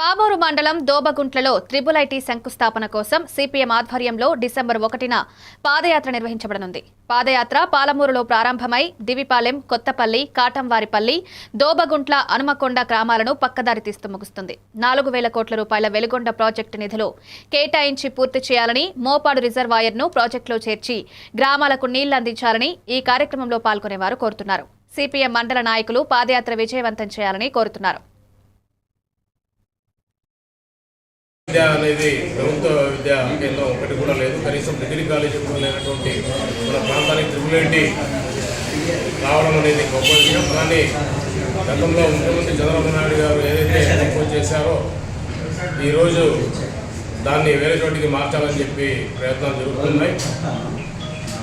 పామూరు మండలం దోబగుంట్లలో triple IT శంకుస్థాపన కోసం సిపిఎం ఆధ్వర్యంలో డిసెంబర్ ఒకటిన పాదయాత్ర నిర్వహించబడనుంది. పాదయాత్ర పాలమూరులో ప్రారంభమై దివిపాలెం కొత్తపల్లి కాటంవారిపల్లి దోబగుంట్ల హనుమకొండ గ్రామాలను పక్కదారి తీస్తూ ముగుస్తుంది. నాలుగు వేల కోట్ల రూపాయల వెలుగొండ ప్రాజెక్టు నిధులు కేటాయించి పూర్తి చేయాలని మోపాడు రిజర్వాయర్ను ప్రాజెక్టులో చేర్చి గ్రామాలకు నీళ్ళు అందించాలని ఈ కార్యక్రమంలో పాల్గొనేవారు కోరుతున్నారు. సిపిఎం మండల నాయకులు పాదయాత్ర విజయవంతం చేయాలని కోరుతున్నారు. విద్య అనేది ప్రభుత్వ విద్యా కేంద్రం ఒకటి కూడా లేదు. కనీసం డిగ్రీ కాలేజీ కూడా లేనటువంటి మన ప్రాంతానికి త్రిపుల్ రావడం అనేది గొప్ప విషయం. కానీ గతంలో ముఖ్యమంత్రి చంద్రబాబు నాయుడు గారు ఏదైతే ప్రపోజ్ చేశారో ఈరోజు దాన్ని వేరే చోటికి మార్చాలని చెప్పి ప్రయత్నాలు జరుగుతున్నాయి.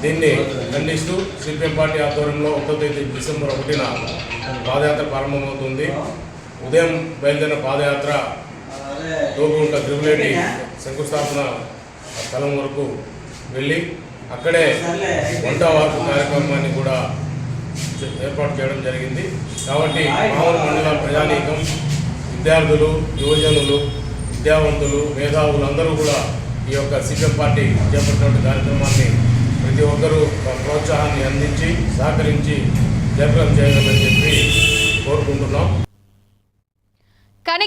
దీన్ని ఖండిస్తూ సిపిఎం పార్టీ ఆధ్వర్యంలో ఒకటో తేదీ డిసెంబర్ ఒకటిన పాదయాత్ర ప్రారంభమవుతుంది. ఉదయం బయలుదేరిన పాదయాత్ర దోగుంట త్రిపులేటి శంకుస్థాపన స్థలం వరకు వెళ్ళి అక్కడే వంట వార్పు కార్యక్రమాన్ని కూడా ఏర్పాటు చేయడం జరిగింది. కాబట్టి మామూలు మండల ప్రజానీకం విద్యార్థులు యువజనులు విద్యావంతులు మేధావులు అందరూ కూడా ఈ యొక్క సిపిఎం పార్టీ చేపట్టినటువంటి కార్యక్రమాన్ని ప్రతి ఒక్కరూ ప్రోత్సాహాన్ని అందించి సహకరించి జయప్రదం చేయాలని చెప్పి